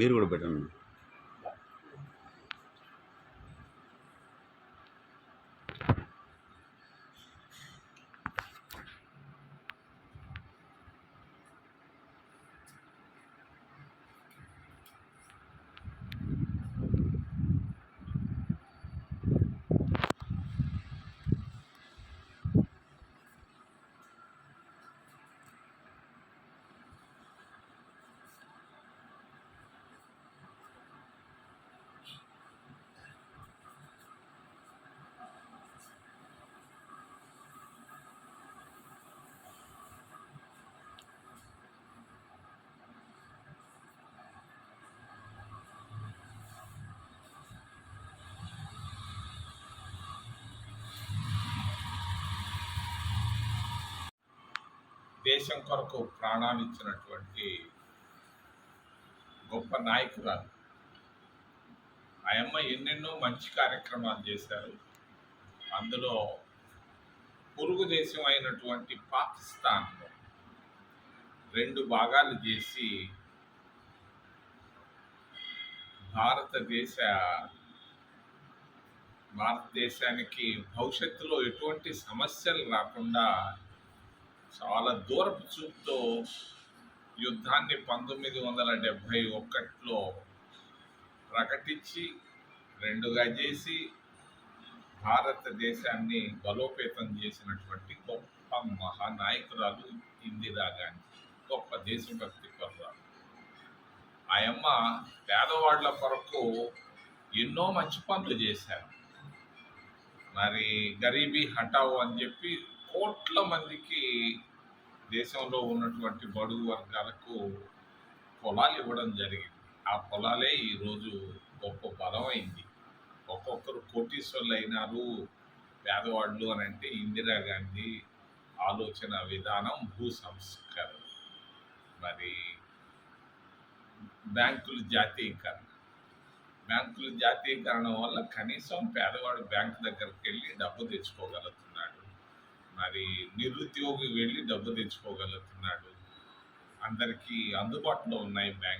வீர் கூட போயிட்டேன் దేశం కొరకు ప్రాణాలు ఇచ్చినటువంటి గొప్ప నాయకురాలు. ఆ అమ్మ ఎన్నెన్నో మంచి కార్యక్రమాలు చేశారు. అందులో పొరుగు దేశం అయినటువంటి పాకిస్తాన్లో రెండు భాగాలు చేసి భారతదేశ భారతదేశానికి భవిష్యత్తులో ఎటువంటి సమస్యలు రాకుండా చాలా దూరపు చూపుతో యుద్ధాన్ని పంతొమ్మిది వందల డెబ్భై ఒకటిలో ప్రకటించి రెండుగా చేసి భారతదేశాన్ని బలోపేతం చేసినటువంటి గొప్ప మహానాయకురాలు ఇందిరా గాంధీ గొప్ప దేశభక్తి పరురాలు. ఆయమ్మ పేదవాళ్ళ కొరకు ఎన్నో మంచి పనులు చేశారు. మరి గరీబీ హటావు అని చెప్పి కోట్ల మందికి దేశంలో ఉన్నటువంటి బడుగు వర్గాలకు పొలాలు ఇవ్వడం జరిగింది. ఆ పొలాలే ఈరోజు గొప్ప బలమైంది. ఒక్కొక్కరు కోటీశ్వర్లు అయినారు పేదవాళ్ళు అని అంటే ఇందిరాగాంధీ ఆలోచన విధానం భూ సంస్కరణ. మరి బ్యాంకులు జాతీయకరణ. బ్యాంకుల జాతీయకరణ వల్ల కనీసం పేదవాడు బ్యాంకు దగ్గరికి వెళ్ళి డబ్బు తెచ్చుకోగలుగుతున్నాడు. మరి నిరుద్యోగి వెళ్ళి డబ్బు తెచ్చుకోగలుగుతున్నాడు. అందరికీ అందుబాటులో ఉన్నాయి బ్యాంక్